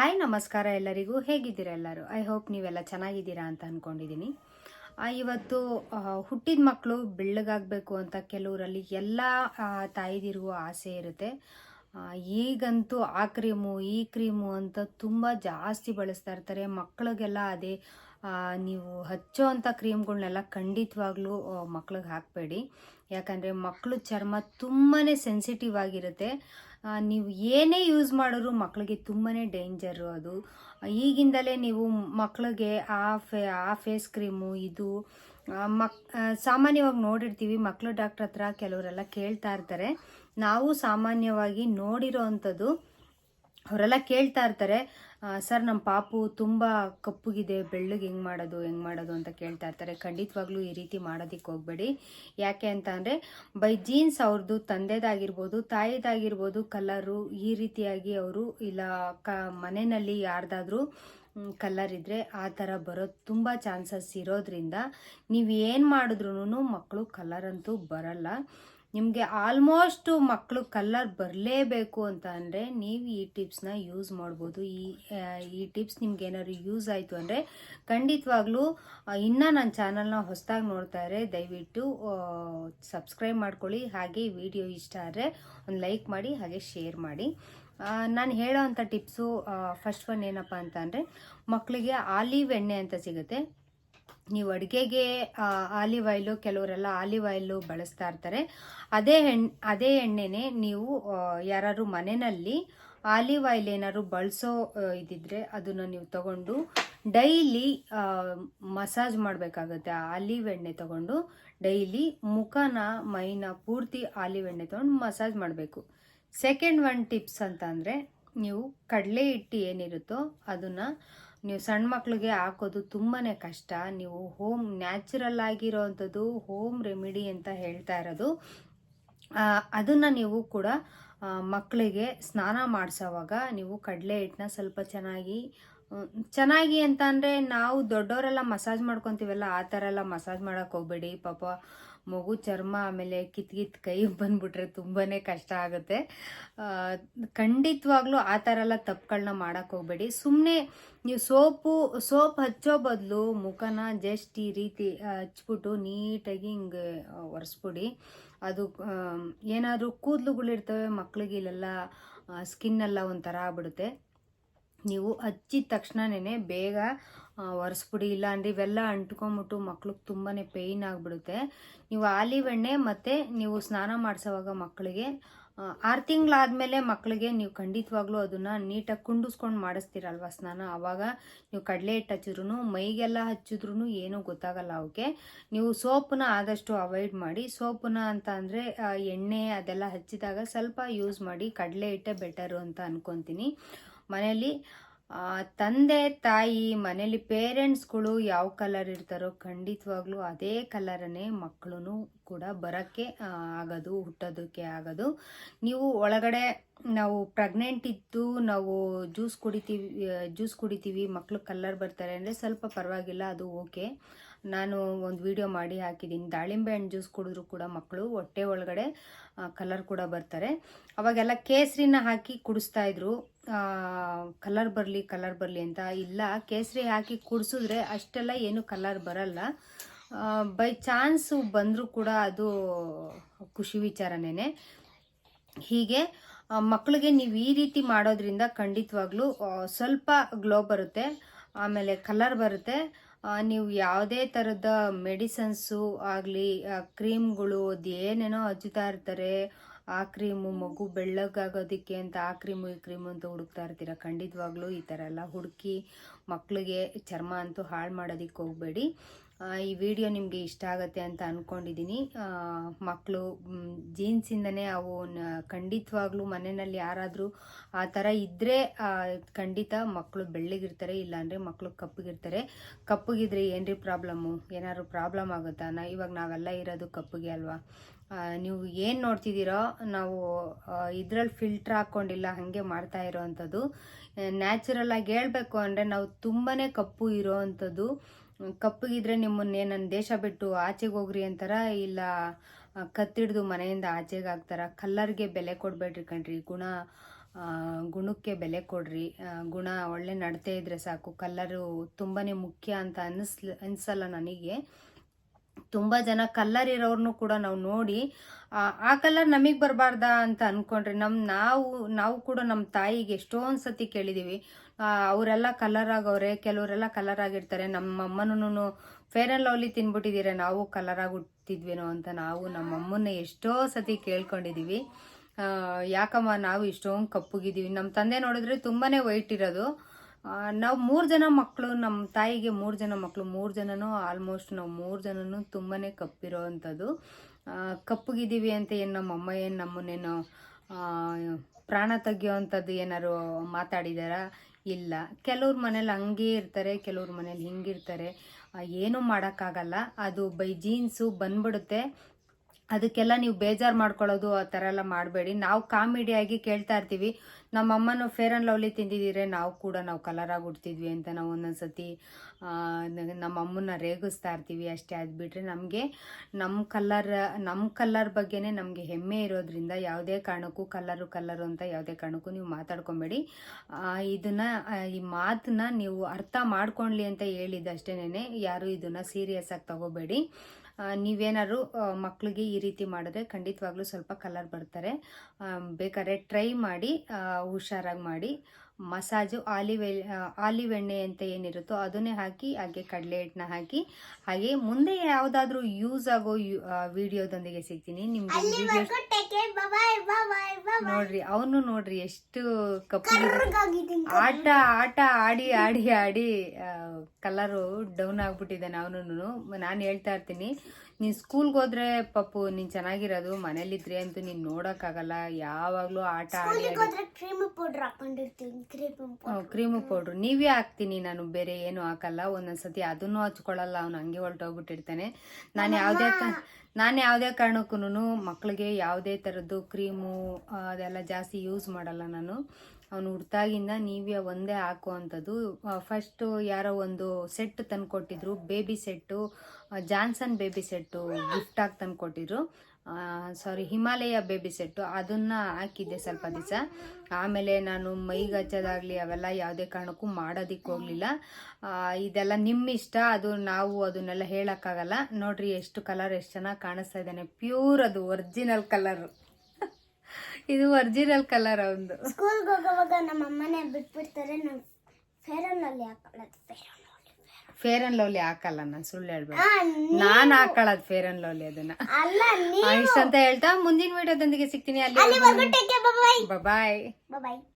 Hi, ನಮಸ್ಕಾರ ಎಲ್ಲರಿಗೂ. ಹೇಗಿದ್ದೀರಾ ಎಲ್ಲರೂ? ಐ ಹೋಪ್ ನೀವೆಲ್ಲ ಚೆನ್ನಾಗಿದ್ದೀರಾ ಅಂತ ಅಂದ್ಕೊಂಡಿದ್ದೀನಿ ಇವತ್ತು ಹುಟ್ಟಿದ ಮಕ್ಕಳು ಬೆಳ್ಳಗಾಗಬೇಕು ಅಂತ ಕೆಲವರಲ್ಲಿ ಎಲ್ಲ ತಾಯಿದಿರುವ ಆಸೆ ಇರುತ್ತೆ. ಈಗಂತೂ ಆ ಕ್ರೀಮು, ಈ ಕ್ರೀಮು ಅಂತ ತುಂಬ ಜಾಸ್ತಿ ಬಳಸ್ತಾ ಇರ್ತಾರೆ. ಮಕ್ಕಳಿಗೆಲ್ಲ ಅದೇ ನೀವು ಹಚ್ಚೋ ಅಂಥ ಕ್ರೀಮ್ಗಳನ್ನೆಲ್ಲ ಖಂಡಿತವಾಗ್ಲೂ ಮಕ್ಳಿಗೆ ಹಾಕಬೇಡಿ. ಯಾಕಂದರೆ ಮಕ್ಕಳು ಚರ್ಮ ತುಂಬಾ ಸೆನ್ಸಿಟಿವ್ ಆಗಿರುತ್ತೆ. ನೀವು ಏನೇ ಯೂಸ್ ಮಾಡಿದ್ರು ಮಕ್ಕಳಿಗೆ ತುಂಬಾ ಡೇಂಜರು ಅದು. ಈಗಿಂದಲೇ ನೀವು ಮಕ್ಕಳಿಗೆ ಆ ಫೇ ಆ ಫೇಸ್ ಕ್ರೀಮು ಇದು ಮಕ್ ಸಾಮಾನ್ಯವಾಗಿ ನೋಡಿರ್ತೀವಿ ಮಕ್ಕಳು ಡಾಕ್ಟ್ರ್ ಹತ್ರ ಕೆಲವರೆಲ್ಲ ಕೇಳ್ತಾ ಇರ್ತಾರೆ. ನಾವು ಸಾಮಾನ್ಯವಾಗಿ ನೋಡಿರೋ ಅಂಥದ್ದು ಅವರೆಲ್ಲ ಕೇಳ್ತಾ ಇರ್ತಾರೆ ಸರ್ ನಮ್ಮ ಪಾಪು ತುಂಬ ಕಪ್ಪುಗಿದೆ, ಬೆಳ್ಳಗೆ ಹೆಂಗೆ ಮಾಡೋದು ಹೆಂಗೆ ಮಾಡೋದು ಅಂತ ಕೇಳ್ತಾ ಇರ್ತಾರೆ. ಖಂಡಿತವಾಗ್ಲೂ ಈ ರೀತಿ ಮಾಡೋದಕ್ಕೆ ಹೋಗಬೇಡಿ. ಯಾಕೆ ಅಂತ ಅಂದರೆ, ಬೈ ಜೀನ್ಸ್ ಅವ್ರದ್ದು ತಂದೆದಾಗಿರ್ಬೋದು, ತಾಯಿದಾಗಿರ್ಬೋದು, ಕಲರು ಈ ರೀತಿಯಾಗಿ ಅವರು ಇಲ್ಲ ಕ, ಮನೆಯಲ್ಲಿ ಯಾರ್ದಾದ್ರೂ ಕಲರ್ ಇದ್ದರೆ ಆ ಥರ ಬರೋ ತುಂಬ ಚಾನ್ಸಸ್ ಇರೋದ್ರಿಂದ ನೀವು ಏನು ಮಾಡಿದ್ರೂ ಮಕ್ಕಳು ಕಲರ್ ಅಂತೂ ಬರಲ್ಲ. ನಿಮಗೆ ಆಲ್ಮೋಸ್ಟು ಮಕ್ಕಳು ಕಲರ್ ಬರಲೇಬೇಕು ಅಂತ ಅಂದರೆ ನೀವು ಈ ಟಿಪ್ಸ್ನ ಯೂಸ್ ಮಾಡ್ಬೋದು. ಈ ಈ ಟಿಪ್ಸ್ ನಿಮ್ಗೆ ಏನಾದ್ರು ಯೂಸ್ ಆಯಿತು ಅಂದರೆ ಖಂಡಿತವಾಗ್ಲೂ ಇನ್ನೂ ನನ್ನ ಚಾನಲ್ನ ಹೊಸದಾಗಿ ನೋಡ್ತಾ ಇದ್ರೆ ದಯವಿಟ್ಟು ಸಬ್ಸ್ಕ್ರೈಬ್ ಮಾಡ್ಕೊಳ್ಳಿ. ಹಾಗೆ ವಿಡಿಯೋ ಇಷ್ಟ ಆದರೆ ಒಂದು ಲೈಕ್ ಮಾಡಿ, ಹಾಗೆ ಶೇರ್ ಮಾಡಿ. ನಾನು ಹೇಳೋ ಅಂಥ ಟಿಪ್ಸು ಫಸ್ಟ್ ಒನ್ ಏನಪ್ಪ ಅಂತ ಅಂದರೆ ಮಕ್ಕಳಿಗೆ ಆಲಿವ್ ಎಣ್ಣೆ ಅಂತ ಸಿಗುತ್ತೆ. ನೀವು ಅಡುಗೆಗೆ ಆಲಿವ್ ಆಯಿಲು, ಕೆಲವರೆಲ್ಲ ಆಲಿವ್ ಆಯಿಲು ಬಳಸ್ತಾ ಇರ್ತಾರೆ. ಅದೇ ಹೆಣ್, ಅದೇ ಎಣ್ಣೆನೇ ನೀವು ಯಾರು ಮನೆಯಲ್ಲಿ ಆಲಿವ್ ಆಯಿಲ್ ಏನಾದ್ರು ಬಳಸೋ ಇದಿದ್ರೆ ಅದನ್ನು ನೀವು ತಗೊಂಡು ಡೈಲಿ ಮಸಾಜ್ ಮಾಡಬೇಕಾಗುತ್ತೆ. ಆಲಿವ್ ಎಣ್ಣೆ ತಗೊಂಡು ಡೈಲಿ ಮುಖನ, ಮೈನ ಪೂರ್ತಿ ಆಲಿವ್ ಎಣ್ಣೆ ತಗೊಂಡು ಮಸಾಜ್ ಮಾಡಬೇಕು. ಸೆಕೆಂಡ್ ಒನ್ ಟಿಪ್ಸ್ ಅಂತ ನೀವು ಕಡಲೆ ಹಿಟ್ಟು ಏನಿರುತ್ತೋ ಅದನ್ನು ನೀವು ಸಣ್ಣ ಮಕ್ಳಿಗೆ ಹಾಕೋದು ತುಂಬಾ ಕಷ್ಟ. ನೀವು ಹೋಮ್ ನ್ಯಾಚುರಲ್ ಆಗಿರೋವಂಥದ್ದು ಹೋಮ್ ರೆಮಿಡಿ ಅಂತ ಹೇಳ್ತಾ ಇರೋದು. ಅದನ್ನು ನೀವು ಕೂಡ ಮಕ್ಕಳಿಗೆ ಸ್ನಾನ ಮಾಡಿಸೋವಾಗ ನೀವು ಕಡಲೆ ಹಿಟ್ಟನ್ನ ಸ್ವಲ್ಪ ಚೆನ್ನಾಗಿ ಚೆನ್ನಾಗಿ ಅಂತ ಅಂದರೆ ನಾವು ದೊಡ್ಡವರೆಲ್ಲ ಮಸಾಜ್ ಮಾಡ್ಕೊತೀವಲ್ಲ, ಆ ಥರ ಎಲ್ಲ ಮಸಾಜ್ ಮಾಡೋಕ್ಕೆ ಹೋಗ್ಬೇಡಿ. ಪಾಪ ಮಗು ಚರ್ಮ ಆಮೇಲೆ ಕಿತ್ ಕಿತ್ ಕೈ ಬಂದ್ಬಿಟ್ರೆ ತುಂಬಾ ಕಷ್ಟ ಆಗುತ್ತೆ. ಖಂಡಿತವಾಗ್ಲೂ ಆ ಥರ ಎಲ್ಲ ತಪ್ಪುಗಳನ್ನ ಮಾಡೋಕ್ಕೆ ಹೋಗ್ಬೇಡಿ. ಸುಮ್ಮನೆ ನೀವು ಸೋಪು, ಸೋಪ್ ಹಚ್ಚೋ ಬದಲು ಮುಖನ ಜಸ್ಟ್ ಈ ರೀತಿ ಹಚ್ಬಿಟ್ಟು ನೀಟಾಗಿ ಹಿಂಗೆ ಒರೆಸ್ಬಿಡಿ. ಅದು ಏನಾದರೂ ಕೂದಲುಗಳಿರ್ತವೆ ಮಕ್ಳಿಗೆ ಇಲ್ಲೆಲ್ಲ ಸ್ಕಿನ್ನೆಲ್ಲ ಒಂಥರ ಆಗ್ಬಿಡುತ್ತೆ. ನೀವು ಹಚ್ಚಿದ ತಕ್ಷಣನೇ ಬೇಗ ಒರೆಸ್ಬಿಡಿ. ಇಲ್ಲ ಅಂದರೆ ಇವೆಲ್ಲ ಅಂಟ್ಕೊಂಬಿಟ್ಟು ಮಕ್ಳಿಗೆ ತುಂಬಾ ಪೇಯ್ನ್ ಆಗಿಬಿಡುತ್ತೆ. ನೀವು ಆಲಿವ್ ಎಣ್ಣೆ ಮತ್ತು ನೀವು ಸ್ನಾನ ಮಾಡಿಸೋವಾಗ ಮಕ್ಕಳಿಗೆ ಆರು ತಿಂಗಳಾದಮೇಲೆ ಮಕ್ಕಳಿಗೆ ನೀವು ಖಂಡಿತವಾಗ್ಲೂ ಅದನ್ನು ನೀಟಾಗಿ ಕುಂಡಿಸ್ಕೊಂಡು ಮಾಡಿಸ್ತೀರಲ್ವ ಸ್ನಾನ? ಆವಾಗ ನೀವು ಕಡಲೆ ಹಿಟ್ಟು ಹಚ್ಚಿದ್ರು ಮೈಗೆಲ್ಲ ಹಚ್ಚಿದ್ರು ಏನೂ ಗೊತ್ತಾಗಲ್ಲ ಅವಕ್ಕೆ ನೀವು ಸೋಪನ್ನ ಆದಷ್ಟು ಅವಾಯ್ಡ್ ಮಾಡಿ ಸೋಪನ್ನ ಅಂತ ಅಂದರೆ ಎಣ್ಣೆ ಅದೆಲ್ಲ ಹಚ್ಚಿದಾಗ ಸ್ವಲ್ಪ ಯೂಸ್ ಮಾಡಿ ಕಡಲೆ ಹಿಟ್ಟೆ ಬೆಟರು ಅಂತ ಅಂದ್ಕೊತೀನಿ ಮನೆಯಲ್ಲಿ ತಂದೆ, ತಾಯಿ ಮನೇಲಿ ಪೇರೆಂಟ್ಸ್ಗಳು ಯಾವ ಕಲರ್ ಇರ್ತಾರೋ ಖಂಡಿತವಾಗ್ಲೂ ಅದೇ ಕಲರನ್ನೇ ಮಕ್ಕಳು ಕೂಡ ಬರೋಕ್ಕೆ ಆಗೋದು, ಹುಟ್ಟೋದಕ್ಕೆ ಆಗೋದು. ನೀವು ಒಳಗಡೆ ನಾವು ಪ್ರೆಗ್ನೆಂಟ್ ಇದ್ದು ನಾವು ಜ್ಯೂಸ್ ಕುಡಿತೀವಿ ಜ್ಯೂಸ್ ಕುಡಿತೀವಿ ಮಕ್ಕಳು ಕಲರ್ ಬರ್ತಾರೆ ಅಂದರೆ ಸ್ವಲ್ಪ ಪರವಾಗಿಲ್ಲ, ಅದು ಓಕೆ ನಾನು ಒಂದು ವಿಡಿಯೋ ಮಾಡಿ ಹಾಕಿದ್ದೀನಿ. ದಾಳಿಂಬೆ ಹಣ್ಣು ಜ್ಯೂಸ್ ಕುಡಿದ್ರು ಕೂಡ ಮಕ್ಕಳು ಹೊಟ್ಟೆ ಒಳಗಡೆ ಕಲರ್ ಕೂಡ ಬರ್ತಾರೆ. ಅವಾಗೆಲ್ಲ ಕೇಸರಿನ ಹಾಕಿ ಕುಡಿಸ್ತಾ ಇದ್ರು. ಕಲರ್ ಬರಲಿ ಕಲರ್ ಬರಲಿ ಅಂತ ಇಲ್ಲ. ಕೇಸರಿ ಹಾಕಿ ಕುಡಿಸಿದ್ರೆ ಅಷ್ಟೆಲ್ಲ ಏನು ಕಲರ್ ಬರಲ್ಲ. ಬೈ ಚಾನ್ಸು ಬಂದರೂ ಕೂಡ ಅದು ಖುಷಿ ವಿಚಾರನೇ ಹೀಗೆ ಮಕ್ಕಳಿಗೆ ನೀವು ಈ ರೀತಿ ಮಾಡೋದ್ರಿಂದ ಖಂಡಿತವಾಗ್ಲೂ ಸ್ವಲ್ಪ ಗ್ಲೋ ಬರುತ್ತೆ, ಆಮೇಲೆ ಕಲರ್ ಬರುತ್ತೆ ನೀವು ಯಾವುದೇ ಥರದ ಮೆಡಿಸನ್ಸು ಆಗಲಿ ಕ್ರೀಮ್ಗಳು ಅದು ಏನೇನೋ ಹಚ್ಚುತ್ತಾ ಇರ್ತಾರೆ ಆ ಕ್ರೀಮು ಮಗು ಬೆಳ್ಳಗಾಗೋದಕ್ಕೆ ಅಂತ ಆ ಕ್ರೀಮು, ಈ ಕ್ರೀಮು ಅಂತ ಹುಡುಕ್ತಾ ಇರ್ತೀರ. ಖಂಡಿತವಾಗ್ಲೂ ಈ ಥರ ಎಲ್ಲ ಹುಡುಕಿ ಮಕ್ಕಳಿಗೆ ಚರ್ಮ ಅಂತೂ ಹಾಳು ಮಾಡೋದಕ್ಕೆ ಹೋಗಬೇಡಿ. ಈ ವಿಡಿಯೋ ನಿಮಗೆ ಇಷ್ಟ ಆಗುತ್ತೆ ಅಂತ ಅಂದ್ಕೊಂಡಿದ್ದೀನಿ ಮಕ್ಕಳು ಜೀನ್ಸಿಂದನೇ ಅವು ಖಂಡಿತವಾಗ್ಲೂ ಮನೆಯಲ್ಲಿ ಯಾರಾದರೂ ಆ ಥರ ಇದ್ದರೆ ಖಂಡಿತ ಮಕ್ಕಳು ಬೆಳ್ಳಗಿರ್ತಾರೆ, ಇಲ್ಲಾಂದರೆ ಮಕ್ಕಳು ಕಪ್ಪಗಿರ್ತಾರೆ. ಕಪ್ಪಗಿದ್ರೆ ಏನ್ರಿ ಪ್ರಾಬ್ಲಮ್ಮು? ಏನಾದ್ರು ಪ್ರಾಬ್ಲಮ್ ಆಗುತ್ತಾ ನಾ ಇವಾಗ ನಾವೆಲ್ಲ ಇರೋದು ಕಪ್ಪಗೆ ಅಲ್ವಾ? ನೀವು ಏನು ನೋಡ್ತಿದ್ದೀರೋ ನಾವು ಇದರಲ್ಲಿ ಫಿಲ್ಟ್ರ್ ಹಾಕ್ಕೊಂಡಿಲ್ಲ ಹಾಗೆ ಮಾಡ್ತಾ ಇರೋವಂಥದ್ದು. ನ್ಯಾಚುರಲ್ ಆಗಿ ಹೇಳ್ಬೇಕು ಅಂದರೆ ನಾವು ತುಂಬಾ ಕಪ್ಪು ಇರೋ ಅಂಥದ್ದು ಕಪ್ಪಗಿದ್ರೆ ನಿಮ್ಮನ್ನೇ ನನ್ನ ದೇಶ ಬಿಟ್ಟು ಆಚೆಗೆ ಹೋಗ್ರಿ ಅಂತಾರ? ಇಲ್ಲ ಕತ್ತಿಡ್ದು ಮನೆಯಿಂದ ಆಚೆಗೆ ಹಾಕ್ತಾರ ಕಲ್ಲರ್ಗೆ ಬೆಲೆ ಕೊಡಬೇಡ್ರಿ ಕಣ್ರಿ. ಗುಣ ಗುಣಕ್ಕೆ ಬೆಲೆ ಕೊಡ್ರಿ. ಗುಣ ಒಳ್ಳೆ ನಡತೆ ಇದ್ರೆ ಸಾಕು. ಕಲ್ಲರು ತುಂಬಾ ಮುಖ್ಯ ಅಂತ ಅನ್ನಿಸ್ಲ ಅನಿಸಲ್ಲ ನನಗೆ. ತುಂಬ ಜನ ಕಲ್ಲರ್ ಇರೋರ್ನು ಕೂಡ ನಾವು ನೋಡಿ ಆ, ಕಲರ್ ನಮಗೆ ಬರಬಾರ್ದಾ ಅಂತ ಅಂದ್ಕೊಂಡ್ರೆ ನಮ್ಮ ನಾವು ನಾವು ಕೂಡ ನಮ್ಮ ತಾಯಿಗೆ ಎಷ್ಟೊಂದು ಸತಿ ಕೇಳಿದ್ದೀವಿ ಅವರೆಲ್ಲ ಕಲರ್ ಆಗೋರೆ ಕೆಲವರೆಲ್ಲ ಕಲರ್ ಆಗಿರ್ತಾರೆ ನಮ್ಮ ಅಮ್ಮನೂ ಫೇರ್ ಆ್ಯಂಡ್ ಲವ್ಲಿ ತಿನ್ಬಿಟ್ಟಿದ್ದೀರ ನಾವು ಕಲರ್ ಆಗಿ ಹುಟ್ಟಿದ್ವೇನೋ ಅಂತ ನಾವು ನಮ್ಮ ಅಮ್ಮನ ಎಷ್ಟೋ ಸತಿ ಕೇಳ್ಕೊಂಡಿದೀವಿ. ಆ, ಯಾಕಮ್ಮ ನಾವು ಇಷ್ಟೊಂದು ಕಪ್ಪುಗಿದ್ದೀವಿ ನಮ್ಮ ತಂದೆ ನೋಡಿದ್ರೆ ತುಂಬಾನೇ ವೈಟ್ ಇರೋದು. ನಾವು ಮೂರು ಜನ ಮಕ್ಕಳು ನಮ್ಮ ತಾಯಿಗೆ ಮೂರು ಜನ ಮಕ್ಕಳು ಮೂರು ಜನನೂ ಆಲ್ಮೋಸ್ಟ್ ನಾವು ಮೂರು ಜನನೂ ತುಂಬಾ ಕಪ್ಪಿರೋ ಅಂಥದ್ದು ಕಪ್ಪಗಿದ್ದೀವಿ ಅಂತ ಏನು ನಮ್ಮ ಅಮ್ಮ ಏನು ನಮ್ಮನ್ನೇನು ಪ್ರಾಣ ತೆಗಿಯೋವಂಥದ್ದು ಏನಾರು ಮಾತಾಡಿದಾರ? ಇಲ್ಲ. ಕೆಲವ್ರ ಮನೇಲಿ ಹಂಗೆ ಇರ್ತಾರೆ, ಕೆಲವ್ರ ಮನೇಲಿ ಹಿಂಗಿರ್ತಾರೆ ಏನೂ ಮಾಡೋಕ್ಕಾಗಲ್ಲ. ಅದು ಬೈ ಜೀನ್ಸು ಬಂದ್ಬಿಡುತ್ತೆ. ಅದಕ್ಕೆಲ್ಲ ನೀವು ಬೇಜಾರು ಮಾಡ್ಕೊಳ್ಳೋದು ಆ ಥರ ಎಲ್ಲ ಮಾಡಬೇಡಿ. ನಾವು ಕಾಮಿಡಿಯಾಗಿ ಕೇಳ್ತಾ ಇರ್ತೀವಿ. ನಮ್ಮ ಅಮ್ಮನೂ ಫೇರ್ ಆ್ಯಂಡ್ ಲವ್ಲಿ ತಿಂದಿದ್ದೀರೆ. ನಾವು ಕೂಡ ನಾವು ಕಲರಾಗಿ ಆಗಿ ಹುಡ್ತಿದ್ವಿ ಅಂತ ನಾವು ಒಂದೊಂದು ಸತಿ ನ- ನಮ್ಮ ಅಮ್ಮನ್ನ ರೇಗಿಸ್ತಾ ಇರ್ತೀವಿ. ಅಷ್ಟೇ ಅದು ನಮಗೆ ನಮ್ಮ ಕಲ್ಲರ್ ನಮ್ಮ ಕಲ್ಲರ್ ಬಗ್ಗೆನೇ ನಮಗೆ ಹೆಮ್ಮೆ ಇರೋದ್ರಿಂದ ಯಾವುದೇ ಕಾರಣಕ್ಕೂ ಕಲ್ಲರು ಕಲ್ಲರು ಅಂತ ಯಾವುದೇ ಕಾರಣಕ್ಕೂ ನೀವು ಮಾತಾಡ್ಕೊಬೇಡಿ. ಇದನ್ನು ಈ ಮಾತನ್ನ ನೀವು ಅರ್ಥ ಮಾಡ್ಕೊಳ್ಳಿ ಅಂತ ಹೇಳಿದ್ದಷ್ಟೇನೆ ಯಾರು ಇದನ್ನು ಸೀರಿಯಸ್ ಆಗಿ ತಗೋಬೇಡಿ. ನೀವೇನಾದ್ರು ಮಕ್ಕಳಿಗೆ ಈ ರೀತಿ ಮಾಡಿದ್ರೆ ಖಂಡಿತವಾಗ್ಲೂ ಸ್ವಲ್ಪ ಕಲರ್ ಬರ್ತಾರೆ. ಬೇಕಾದ್ರೆ ಟ್ರೈ ಮಾಡಿ ಹುಷಾರಾಗಿ ಮಾಡಿ. ಮಸಾಜು ಆಲಿವ್ ಆಲಿವ್ ಎಣ್ಣೆ ಅಂತ ಏನಿರುತ್ತೋ ಅದನ್ನೇ ಹಾಕಿ ಹಾಗೆ ಕಡಲೆ ಹಿಟ್ಟನ್ನ ಹಾಕಿ ಹಾಗೆ ಮುಂದೆ ಯಾವುದಾದ್ರೂ ಯೂಸ್ ಆಗೋ ವಿಡಿಯೋದೊಂದಿಗೆ ಸಿಗ್ತೀನಿ. ನಿಮ್ಗೆ ನೋಡ್ರಿ ಅವನು ನೋಡ್ರಿ ಎಷ್ಟು ಕಪ್ಪು ಆಟ ಆಟ ಆಡಿ ಆಡಿ ಆಡಿ ಕಲರು ಡೌನ್ ಆಗಿಬಿಟ್ಟಿದೆ ನಾನು ನಾನು ಹೇಳ್ತಾ ಇರ್ತೀನಿ ನೀನು ಸ್ಕೂಲ್ಗೆ ಹೋದ್ರೆ ಪಪ್ಪು ನೀನು ಚೆನ್ನಾಗಿರೋದು ಮನೇಲಿದ್ರೆ ಅಂತೂ ನೀನು ನೋಡೋಕ್ಕಾಗಲ್ಲ ಯಾವಾಗಲೂ ಆಟ ಆಡಿ ಆಡಿ. ಕ್ರೀಮ್ ಪೌಡರ್ ಹಾಕೊಂಡಿರ್ತೀನಿ ಕ್ರೀಮ್ ಕ್ರೀಮು ಪೌಡ್ರು ನೀವೇ ಹಾಕ್ತೀನಿ ನಾನು ಬೇರೆ ಏನು ಹಾಕಲ್ಲ ಒಂದೊಂದ್ಸತಿ ಅದನ್ನು ಹಚ್ಕೊಳ್ಳಲ್ಲ ಅವ್ನು ಹಂಗೆ ಹೊರಟೋಗ್ಬಿಟ್ಟಿರ್ತಾನೆ. ನಾನು ಯಾವುದೇ ನಾನು ಯಾವುದೇ ಕಾರಣಕ್ಕೂ ಮಕ್ಕಳಿಗೆ ಯಾವುದೇ ಥರದ್ದು ಕ್ರೀಮು ಅದೆಲ್ಲ ಜಾಸ್ತಿ ಯೂಸ್ ಮಾಡಲ್ಲ ನಾನು. ಅವನು ಹುಡ್ತಾಗಿಂದ ನೀವೇ ಒಂದೇ ಹಾಕುವಂಥದ್ದು ಫಸ್ಟು ಯಾರೋ ಒಂದು ಸೆಟ್ ತಂದು ಕೊಟ್ಟಿದ್ರು baby set Johnson baby set ಗಿಫ್ಟಾಗಿ ತಂದು ಕೊಟ್ಟಿದ್ರು ಸಾರಿ ಹಿಮಾಲಯ ಬೇಬಿ ಸೆಟ್ಟು ಅದನ್ನು ಹಾಕಿದ್ದೆ ಸ್ವಲ್ಪ ದಿವಸ. ಆಮೇಲೆ ನಾನು ಮೈಗೆ ಹಚ್ಚೋದಾಗ್ಲಿ ಅವೆಲ್ಲ ಯಾವುದೇ ಕಾರಣಕ್ಕೂ ಮಾಡೋದಿಕ್ಕೆ ಹೋಗಲಿಲ್ಲ. ಇದೆಲ್ಲ ನಿಮ್ಮ ಇಷ್ಟ ಅದು ನಾವು ಅದನ್ನೆಲ್ಲ ಹೇಳೋಕ್ಕಾಗಲ್ಲ. ನೋಡ್ರಿ, ಎಷ್ಟು ಕಲರ್ ಎಷ್ಟು ಚೆನ್ನಾಗಿ ಕಾಣಿಸ್ತಾ ಇದ್ದಾನೆ. ಪ್ಯೂರ್ ಅದು ಒರಿಜಿನಲ್ ಕಲರ್ ಇದು ಒರಿಜಿನಲ್ ಕಲರ್ ಒಂದು ಸ್ಕೂಲ್ಗೆ ಹೋಗೋವಾಗ ನಮ್ಮ ಅಮ್ಮನೇ ಬಿಟ್ಬಿಡ್ತಾರೆ ನಾನು ಫೇರನಲ್ಲಿ ಹಾಕೊಳ್ಳೋದು ಫೇರನ್ ಫೇರ್ ಅಂಡ್ ಲವ್ಲಿ ಹಾಕಲ್ಲ ನಾನು ಸುಳ್ಳು ಹೇಳ್ಬೇಡ. ನಾನು ಹಾಕೊಳ್ಳೋದು ಫೇರ್ ಅಂಡ್ ಲವ್ಲಿ ಅದನ್ನ. ಅಲ್ಲ ಅಂತ ಹೇಳ್ತಾ ಮುಂದಿನ ವಿಡಿಯೋದೊಂದಿಗೆ ಸಿಗ್ತೀನಿ ಅಲ್ಲಿ ಬಾಯ್ ಬಾಯ್